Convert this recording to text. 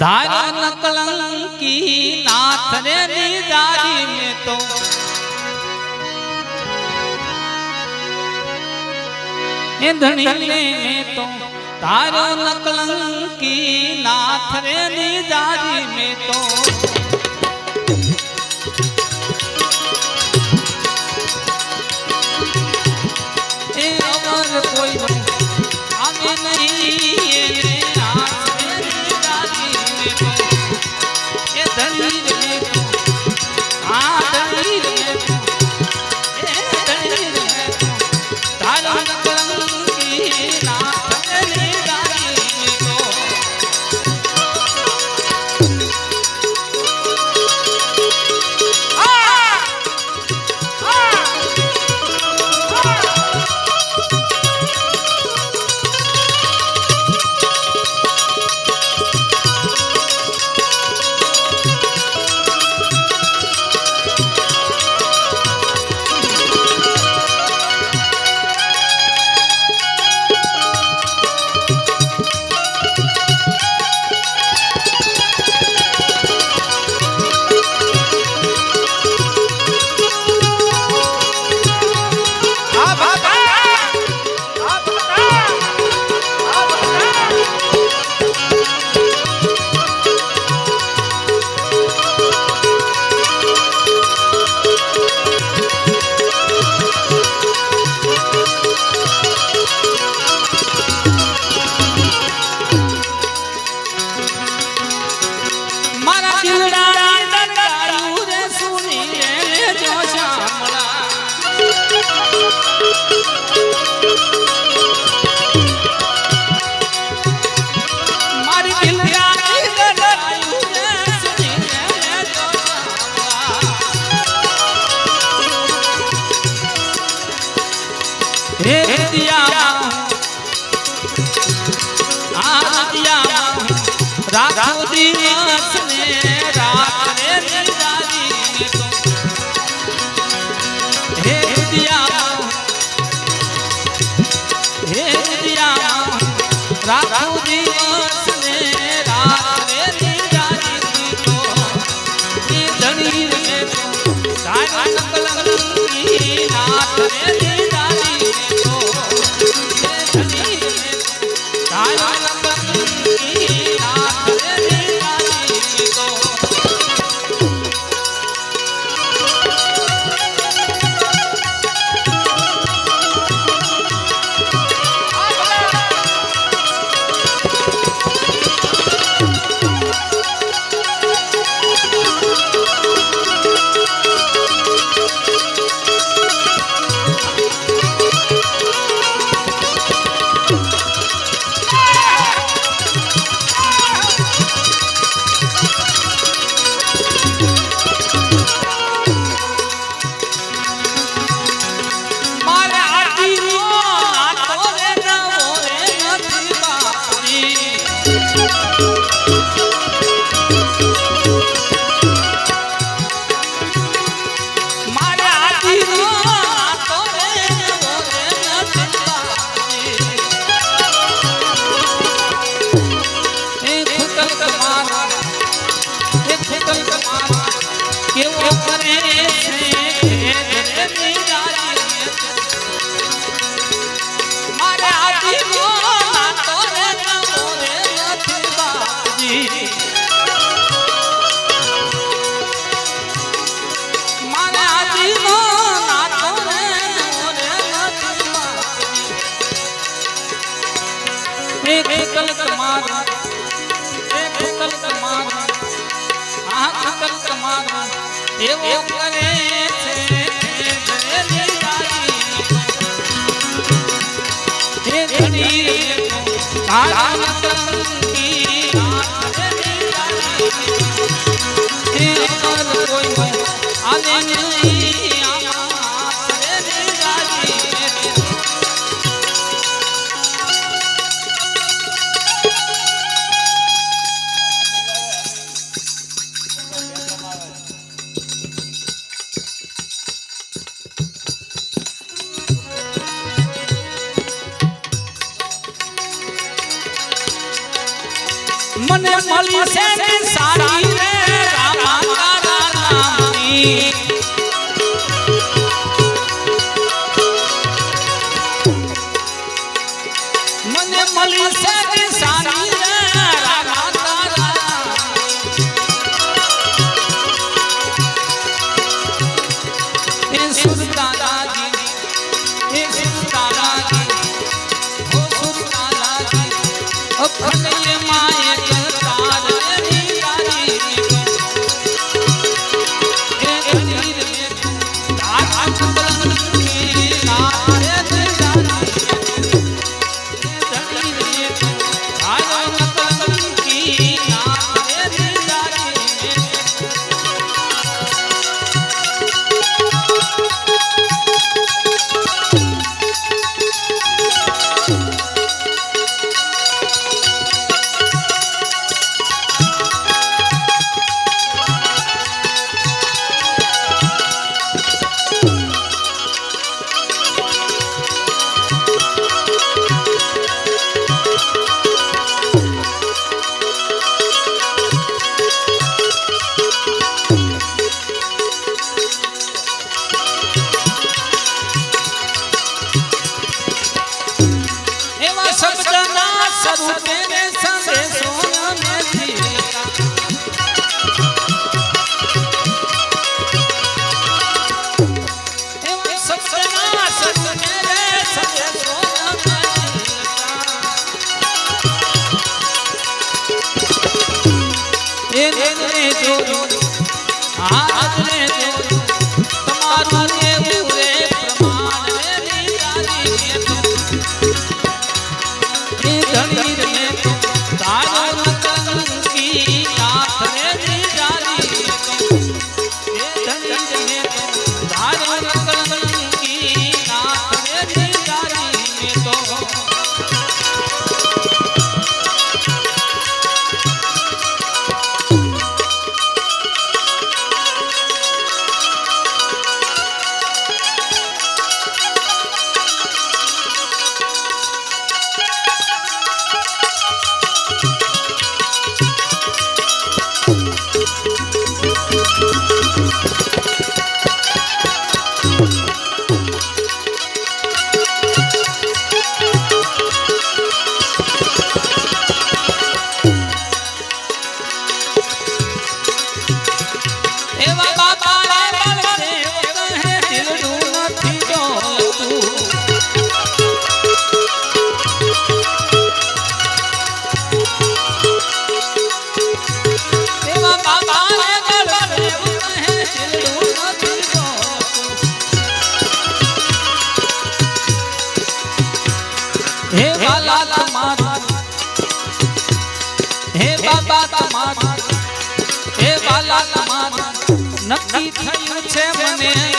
धारो नकलंकी नाथ रे निदारी में तो। धनी तो। में तो। तारो नकलंकी नाथ रे निदारी में तो। રાખડી વાસને એક કલ તમારું એક કલ તમારું આંખ કલ તમારું એવો કરે છે ઘડી કાળા મારી સેન સારી રે રામા તારા નામની জানির હે બાલા તમારા હે બાબા તમારા હે બાલા તમારા નક્કી થયું છે મને.